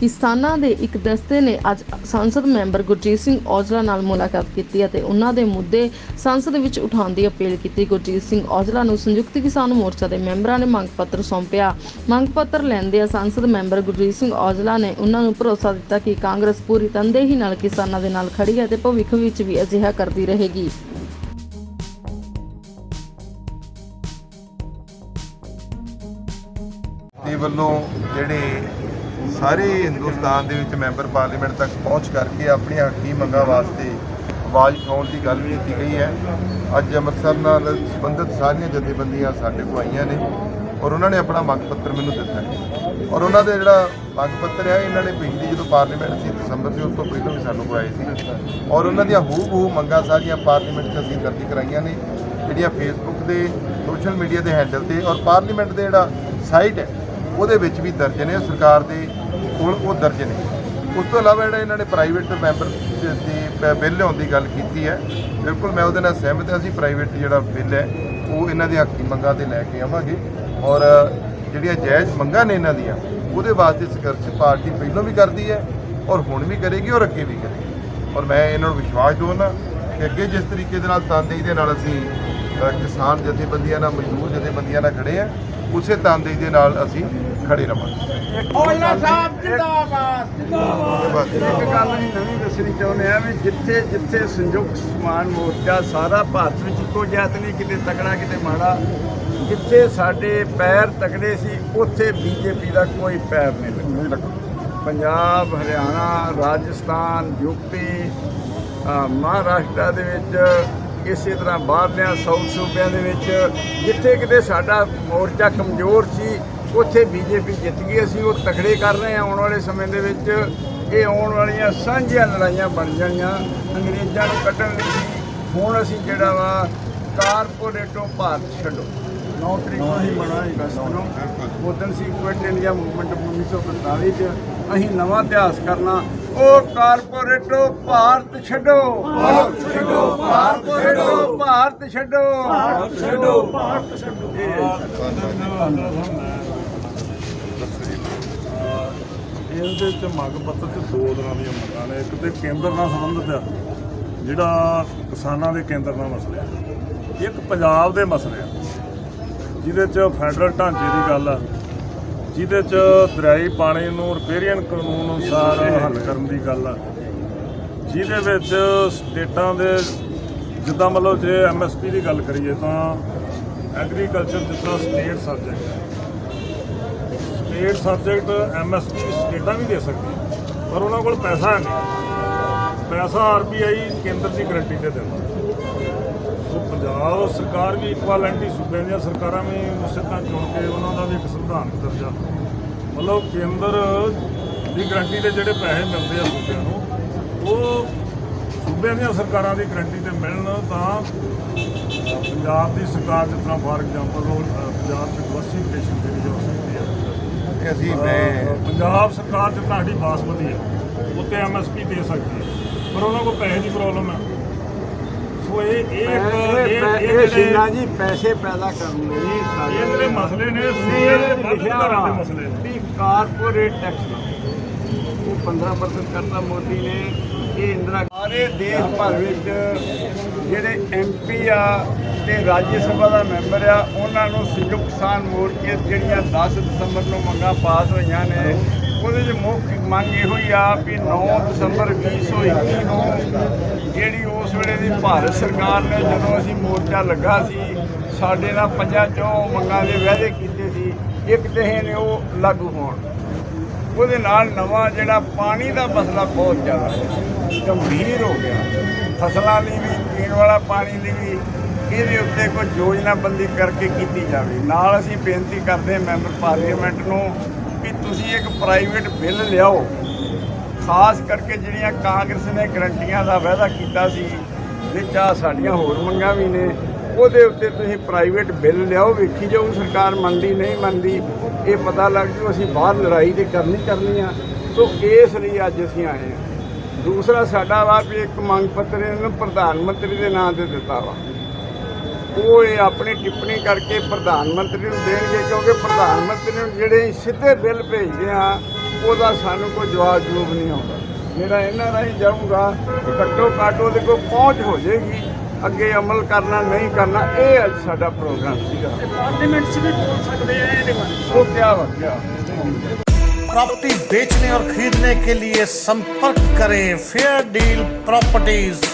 ਕਿਸਾਨਾਂ ਦੇ ਇੱਕ ਦਸਤੇ ਨੇ ਅੱਜ ਸੰਸਦ ਮੈਂਬਰ ਗੁਰਜੀਤ ਸਿੰਘ ਔਜਲਾ ਨਾਲ ਮੁਲਾਕਾਤ ਕੀਤੀ ਅਤੇ ਉਹਨਾਂ ਦੇ ਮੁੱਦੇ ਸੰਸਦ ਵਿੱਚ ਉਠਾਉਣ ਦੀ ਅਪੀਲ ਕੀਤੀ। ਗੁਰਜੀਤ ਸਿੰਘ ਔਜਲਾ ਨੂੰ ਸੰਯੁਕਤ ਕਿਸਾਨ ਮੋਰਚਾ ਦੇ ਮੈਂਬਰਾਂ ਨੇ ਮੰਗ ਪੱਤਰ ਸੌਂਪਿਆ। ਮੰਗ ਪੱਤਰ ਲੈਂਦੇ ਸੰਸਦ ਮੈਂਬਰ ਗੁਰਜੀਤ ਸਿੰਘ ਔਜਲਾ ਨੇ ਉਹਨਾਂ ਨੂੰ ਭਰੋਸਾ ਦਿੱਤਾ ਕਿ ਕਾਂਗਰਸ ਪੂਰੀ ਤੰਦੇਹੀ ਨਾਲ ਕਿਸਾਨਾਂ ਦੇ ਨਾਲ ਖੜੀ ਹੈ ਤੇ ਭਵਿੱਖ ਵਿੱਚ ਵੀ ਅਜਿਹਾ ਕਰਦੀ ਰਹੇਗੀ। ਦੇ ਵੱਲੋਂ ਜਿਹੜੇ ਸਾਰੇ ਹਿੰਦੁਸਤਾਨ ਦੇ ਵਿੱਚ ਮੈਂਬਰ ਪਾਰਲੀਮੈਂਟ ਤੱਕ ਪਹੁੰਚ ਕਰਕੇ ਆਪਣੀਆਂ ਹੱਕੀ ਮੰਗਾਂ ਵਾਸਤੇ ਆਵਾਜ਼ ਉਠਾਉਣ ਦੀ ਗੱਲ ਕੀਤੀ ਗਈ ਹੈ। ਅੱਜ ਅੰਮ੍ਰਿਤਸਰ ਨਾਲ ਸੰਬੰਧਿਤ ਸਾਰੀਆਂ ਜਥੇਬੰਦੀਆਂ ਸਾਡੇ ਕੋਲ ਆਈਆਂ ਨੇ ਔਰ ਉਹਨਾਂ ਨੇ ਆਪਣਾ ਮੰਗ ਪੱਤਰ ਮੈਨੂੰ ਦਿੱਤਾ ਹੈ। ਔਰ ਉਹਨਾਂ ਦੇ ਜਿਹੜਾ ਮੰਗ ਪੱਤਰ ਹੈ, ਇਹਨਾਂ ਨੇ ਪਿਛਲੀ ਜਦੋਂ ਪਾਰਲੀਮੈਂਟ ਸੀ ਦਸੰਬਰ ਸੀ ਉਸ ਤੋਂ ਪਹਿਲਾਂ ਵੀ ਸਾਨੂੰ ਕੋਲ ਆਏ ਸੀ। ਔਰ ਉਹਨਾਂ ਦੀਆਂ ਹੂ ਹੂ ਮੰਗਾਂ ਸਾਰੀਆਂ ਪਾਰਲੀਮੈਂਟ 'ਚ ਅਸੀਂ ਦਰਜ ਕਰਾਈਆਂ ਨੇ, ਜਿਹੜੀਆਂ ਫੇਸਬੁੱਕ ਦੇ, ਸੋਸ਼ਲ ਮੀਡੀਆ ਦੇ ਹੈਂਡਲ ਤੇ ਔਰ ਪਾਰਲੀਮੈਂਟ ਦੇ ਜਿਹੜਾ ਸਾਈਟ ਹੈ ਉਹਦੇ ਵਿੱਚ ਵੀ ਦਰਜ ਨੇ, ਸਰਕਾਰ ਦੇ ਕੋਲ ਉਹ ਦਰਜ ਨੇ। ਉਸ ਤੋਂ ਇਲਾਵਾ ਜਿਹੜਾ ਇਹਨਾਂ ਨੇ ਪ੍ਰਾਈਵੇਟ ਮੈਂਬਰ ਦੀ ਬ- ਬਿੱਲ ਲਿਆਉਣ ਦੀ ਗੱਲ ਕੀਤੀ ਹੈ, ਬਿਲਕੁਲ ਮੈਂ ਉਹਦੇ ਨਾਲ ਸਹਿਮਤ ਹਾਂ, ਅਸੀਂ ਪ੍ਰਾਈਵੇਟ ਜਿਹੜਾ ਬਿੱਲ ਹੈ, ਉਹ ਇਹਨਾਂ ਦੇ ਹੱਕੀ ਮੰਗਾਂ ਤੇ ਲੈ ਕੇ ਆਵਾਂਗੇ। ਔਰ ਜਿਹੜੀਆਂ ਜਾਇਜ਼ ਮੰਗਾਂ ਨੇ ਇਹਨਾਂ ਦੀਆਂ, ਉਹਦੇ ਵਾਸਤੇ ਸੰਘਰਸ਼ ਪਾਰਟੀ ਪਹਿਲਾਂ ਵੀ ਕਰਦੀ ਹੈ ਔਰ ਹੁਣ ਵੀ ਕਰੇਗੀ ਔਰ ਅੱਗੇ ਵੀ ਕਰੇਗੀ। ਔਰ ਮੈਂ ਇਹਨਾਂ ਨੂੰ ਵਿਸ਼ਵਾਸ ਦਿਵਾਉਣਾ ਕਿ ਅੱਗੇ ਜਿਸ ਤਰੀਕੇ ਦੇ ਨਾਲ ਤਨਦੇਹੀ ਦੇ ਨਾਲ ਅਸੀਂ ਕਿਸਾਨ ਜਥੇਬੰਦੀਆਂ ਨਾਲ, ਮਜ਼ਦੂਰ ਜਥੇਬੰਦੀਆਂ ਨਾਲ ਖੜੇ ਆ ਉਸੇ ਤਨਦੇਹੀ ਦੇ ਨਾਲ ਅਸੀਂ ਖੜੇ ਰਵਾਂਗੇ। ਔਜਲਾ ਸਾਹਿਬ ਜਿੰਦਾਬਾਦ। ਬਸ। ਇੱਕ ਗੱਲ ਅਸੀਂ ਨਵੀਂ ਦੱਸਣੀ ਚਾਹੁੰਦੇ ਆ ਵੀ ਜਿੱਥੇ ਜਿੱਥੇ ਸੰਯੁਕਤ ਸਮਾਨ ਮੋਰਚਾ ਸਾਰਾ ਭਾਰਤ ਵਿੱਚ ਇੱਕੋ ਜਾਤ ਨਹੀਂ ਕਿਤੇ ਤਕੜਾ ਕਿਤੇ ਮਾੜਾ ਜਿੱਥੇ ਸਾਡੇ ਪੈਰ ਤਕੜੇ ਸੀ ਉੱਥੇ ਬੀਜੇਪੀ ਦਾ ਕੋਈ ਪੈਰ ਨਹੀਂ ਲੱਗਾ। ਪੰਜਾਬ ਹਰਿਆਣਾ ਰਾਜਸਥਾਨ ਯੂਪੀ ਮਹਾਰਾਸ਼ਟਰ ਦੇ ਵਿੱਚ ਇਸੇ ਤਰ੍ਹਾਂ ਬਾਹਰਲਿਆਂ ਸਾਊਥ ਸੂਬਿਆਂ ਦੇ ਵਿੱਚ, ਜਿੱਥੇ ਕਿਤੇ ਸਾਡਾ ਮੋਰਚਾ ਕਮਜ਼ੋਰ ਸੀ, ਉੱਥੇ ਬੀਜੇਪੀ ਜਿੱਤ ਗਈ। ਅਸੀਂ ਉਹ ਤਕੜੇ ਕਰ ਰਹੇ ਹਾਂ ਆਉਣ ਵਾਲੇ ਸਮੇਂ ਦੇ ਵਿੱਚ। ਇਹ ਆਉਣ ਵਾਲੀਆਂ ਸਾਂਝੀਆਂ ਲੜਾਈਆਂ ਬਣ ਜਾਣੀਆਂ। ਅੰਗਰੇਜ਼ਾਂ ਨੂੰ ਕੱਢਣ ਲਈ ਹੁਣ ਅਸੀਂ ਜਿਹੜਾ ਵਾ, ਕਾਰਪੋਰੇਟੋ ਭਾਰਤ ਛੱਡੋ। 9 ਤਰੀਕ ਨੂੰ ਅਸੀਂ ਬਣਾ ਅਗਸਤ ਨੂੰ ਉਦੋਂ ਸੀ ਕੁਇਟ ਇੰਡੀਆ ਮੂਵਮੈਂਟ 1945 ਚ। ਅਸੀਂ ਨਵਾਂ ਇਤਿਹਾਸ ਕਰਨਾ। ਉਹ ਕਾਰਪੋਰੇਟੋ ਭਾਰਤ ਛੱਡੋ। ਭਾਰਤ ਛੱਡੋ ਕਾਰਪੋਰੇਟੋ ਭਾਰਤ ਛੱਡੋ। ਭਾਰਤ ਛੱਡੋ ਭਾਰਤ ਛੱਡੋ ਇਹਦੇ ਚ ਮੰਗ ਪੱਤਰ ਚ ਦੋ ਤਰ੍ਹਾਂ ਦੀਆਂ ਮੰਗਾਂ ਨੇ। ਇੱਕ ਤੇ ਕੇਂਦਰ ਨਾਲ ਸੰਬੰਧਿਤ ਆ, ਜਿਹੜਾ ਕਿਸਾਨਾਂ ਦੇ ਕੇਂਦਰ ਨਾਲ ਮਸਲੇ ਆ। ਇੱਕ ਪੰਜਾਬ ਦੇ ਮਸਲੇ ਆ, ਜਿਹਦੇ ਚ ਫੈਡਰਲ ਢਾਂਚੇ ਦੀ ਗੱਲ ਆ। ਜਿਹਦੇ ਚ ਦਰਿਆਈ ਪਾਣੀ ਨੂੰ ਰਿਪੇਰੀਅਨ ਕਾਨੂੰਨ ਅਨੁਸਾਰ ਹੱਲ ਕਰਨ ਦੀ ਗੱਲ ਆ। ਜਿਹਦੇ ਵਿੱਚ ਸਟੇਟਾਂ ਦੇ, ਜਿੱਦਾਂ ਮਤਲਬ ਜੇ ਐਮਐਸਪੀ ਦੀ ਗੱਲ ਕਰੀਏ ਤਾਂ ਐਗਰੀਕਲਚਰ ਜਿੱਦਾਂ ਸਟੇਟ ਸਬਜੈਕਟ ਹੈ ਸਟੇਟ ਸਬਜੈਕਟ ਐਮਐਸਪੀ ਸਟੇਟਾਂ ਵੀ ਦੇ ਸਕਦੀ ਪਰ ਉਹਨਾਂ ਕੋਲ ਪੈਸਾ ਹੈ ਨਹੀਂ। ਪੈਸਾ ਆਰਬੀਆਈ ਕੇਂਦਰ ਦੀ ਗਰੰਟੀ ਤੇ ਦਿੰਦਾ। ਸੋ ਪੰਜਾਬ ਸਰਕਾਰ ਵੀ ਇਕੁਆਲੈਂਟੀ ਸੂਬਿਆਂ ਦੀਆਂ ਸਰਕਾਰਾਂ ਵੀ ਸਿੱਧਾ ਚੁਣ ਕੇ ਉਹਨਾਂ ਦਾ ਵੀ ਇੱਕ ਸੰਵਿਧਾਨਕ ਦਰਜਾ। ਮਤਲਬ ਕੇਂਦਰ ਦੀ ਗਰੰਟੀ ਤੇ ਜਿਹੜੇ ਪੈਸੇ ਮਿਲਦੇ ਆ ਸੂਬਿਆਂ ਨੂੰ ਉਹ ਸੂਬਿਆਂ ਦੀਆਂ ਸਰਕਾਰਾਂ ਦੀ ਗਰੰਟੀ ਤੇ ਮਿਲਣ ਤਾਂ ਪੰਜਾਬ ਦੀ ਸਰਕਾਰ ਜਿਸ ਤਰ੍ਹਾਂ ਫਾਰ ਐਗਜ਼ਾਮਪਲ ਉਹ ਪੰਜਾਬ ਚ ਡਿਵਰਸਿਫਿਕੇਸ਼ਨ ਜਿਹੜੀ ਹੋ ਸਕਦੀ ਹੈ ਕਿ ਅਸੀਂ ਮੈਂ ਪੰਜਾਬ ਸਰਕਾਰ ਜਿਸ ਤਰ੍ਹਾਂ ਸਾਡੀ ਬਾਸਮਤੀ ਹੈ ਉੱਤੇ ਐਮਐਸਪੀ ਦੇ ਸਕਦੀ ਹੈ ਪਰ ਉਹਨਾਂ ਕੋਲ ਪੈਸੇ ਦੀ ਪ੍ਰੋਬਲਮ ਹੈ ਇਹ ਇਹ ਇੱਕ- ਇਹ ਜੀ ਪੈਸੇ ਪੈਦਾ ਕਰਨ ਲਈ ਇਹ ਜਿਹੜੇ ਮਸਲੇ ਨੇ ਦੇ ਦੇ ਮਸਲੇ ਵੀ ਕਾਰਪੋਰੇਟ ਟੈਕਸ ਉਹ 15% ਕਰਤਾ ਮੋਦੀ ਨੇ। ਇਹ ਇੰਦਰਾ ਸਾਰੇ ਦੇਸ਼ ਭਰ ਵਿੱਚ ਜਿਹੜੇ ਐਮਪੀ ਆ ਤੇ ਰਾਜ ਸਭਾ ਦਾ ਮੈਂਬਰ ਆ ਉਹਨਾਂ ਨੂੰ ਸੰਯੁਕਤ ਕਿਸਾਨ ਮੋਰਚੇ ਜਿਹੜੀਆਂ 10 ਦਸੰਬਰ ਨੂੰ ਮੰਗਾਂ ਪਾਸ ਹੋਈਆਂ ਨੇ ਉਹਦੇ 'ਚ ਮੁੱਖ ਮੰਗ ਇਹੋ ਹੀ ਆ ਵੀ 9 ਦਸੰਬਰ 2021 ਨੂੰ ਜਿਹੜੀ ਉਸ ਵੇਲੇ ਦੀ ਭਾਰਤ ਸਰਕਾਰ ਨੇ ਜਦੋਂ ਅਸੀਂ ਮੋਰਚਾ ਲੱਗਾ ਸੀ, ਸਾਡੇ ਨਾਲ ਪੰਜਾਂ ਚੋਂ ਮੰਗਾਂ ਦੇ ਵਾਅਦੇ ਕੀਤੇ ਸੀ, ਇੱਕ ਤੇ ਨੇ ਉਹ ਲਾਗੂ ਹੋਣ। ਉਹਦੇ ਨਾਲ ਨਵਾਂ ਜਿਹੜਾ ਪਾਣੀ ਦਾ ਮਸਲਾ ਬਹੁਤ ਜ਼ਿਆਦਾ ਗੰਭੀਰ ਹੋ ਗਿਆ। ਫਸਲਾਂ ਲਈ ਵੀ, ਪੀਣ ਵਾਲਾ ਪਾਣੀ ਲਈ ਵੀ, ਇਹਦੇ ਉੱਤੇ ਕੋਈ ਯੋਜਨਾਬੰਦੀ ਕਰਕੇ ਕੀਤੀ ਜਾਵੇ। ਨਾਲ ਅਸੀਂ ਬੇਨਤੀ ਕਰਦੇ ਮੈਂਬਰ ਪਾਰਲੀਮੈਂਟ ਨੂੰ ਤੁਸੀਂ ਇੱਕ ਪ੍ਰਾਈਵੇਟ ਬਿੱਲ ਲਿਆਓ। ਖਾਸ ਕਰਕੇ ਜਿਹੜੀਆਂ ਕਾਂਗਰਸ ਨੇ ਗਰੰਟੀਆਂ ਦਾ ਵਾਅਦਾ ਕੀਤਾ ਸੀ, ਵਿੱਚ ਆ ਸਾਡੀਆਂ ਹੋਰ ਮੰਗਾਂ ਵੀ ਨੇ। ਉਹਦੇ ਉੱਤੇ ਤੁਸੀਂ ਪ੍ਰਾਈਵੇਟ ਬਿੱਲ ਲਿਆਓ, ਵੇਖੀ ਜਾਓ, ਸਰਕਾਰ ਮੰਨਦੀ, ਨਹੀਂ ਮੰਨਦੀ। ਇਹ ਪਤਾ ਲੱਗ ਜੂ, ਅਸੀਂ ਬਾਹਰ ਲੜਾਈ ਤੇ ਕਰਨੀ ਕਰਨੀ ਆ। ਸੋ ਇਸ ਲਈ ਅੱਜ ਅਸੀਂ ਆਏ ਹਾਂ। ਦੂਸਰਾ ਸਾਡਾ ਵਾ ਵੀ ਇੱਕ ਮੰਗ ਪੱਤਰ ਇਹਨਾਂ ਨੂੰ ਪ੍ਰਧਾਨ ਮੰਤਰੀ ਦੇ ਨਾਂ ਤੇ ਦਿੱਤਾ ਵਾ। ਉਹ ਇਹ ਆਪਣੀ ਟਿੱਪਣੀ ਕਰਕੇ ਪ੍ਰਧਾਨ ਮੰਤਰੀ ਨੂੰ ਦੇਣਗੇ ਕਿਉਂਕਿ ਪ੍ਰਧਾਨ ਮੰਤਰੀ ਨੂੰ ਜਿਹੜੇ ਸਿੱਧੇ ਬਿੱਲ ਭੇਜਦੇ ਆ ਉਹਦਾ ਸਾਨੂੰ ਕੋਈ ਜਵਾਬ ਜੂਬ ਨਹੀਂ ਆਉਂਦਾ ਮੇਰਾ ਇਹਨਾਂ ਰਾਹੀਂ ਜਾਊਗਾ ਕਿ ਘੱਟੋ ਘੱਟ ਉਹਦੇ ਕੋਲ ਪਹੁੰਚ ਹੋ ਜਾਏਗੀ ਅੱਗੇ ਅਮਲ ਕਰਨਾ ਨਹੀਂ ਕਰਨਾ ਇਹ ਅੱਜ ਸਾਡਾ ਪ੍ਰੋਗਰਾਮ ਸੀਗਾ ਪਾਰਲੀਮੈਂਟ 'ਚ ਵੀ ਬੋਲ ਸਕਦੇ ਆ ਇਹਦੇ ਬਾਰੇ ਉਹ ਕਿਆ ਵਾ ਕਿਆ प्रॉपर्टी बेचने और खरीदने के लिए संपर्क करें फेयर डील प्रॉपर्टीज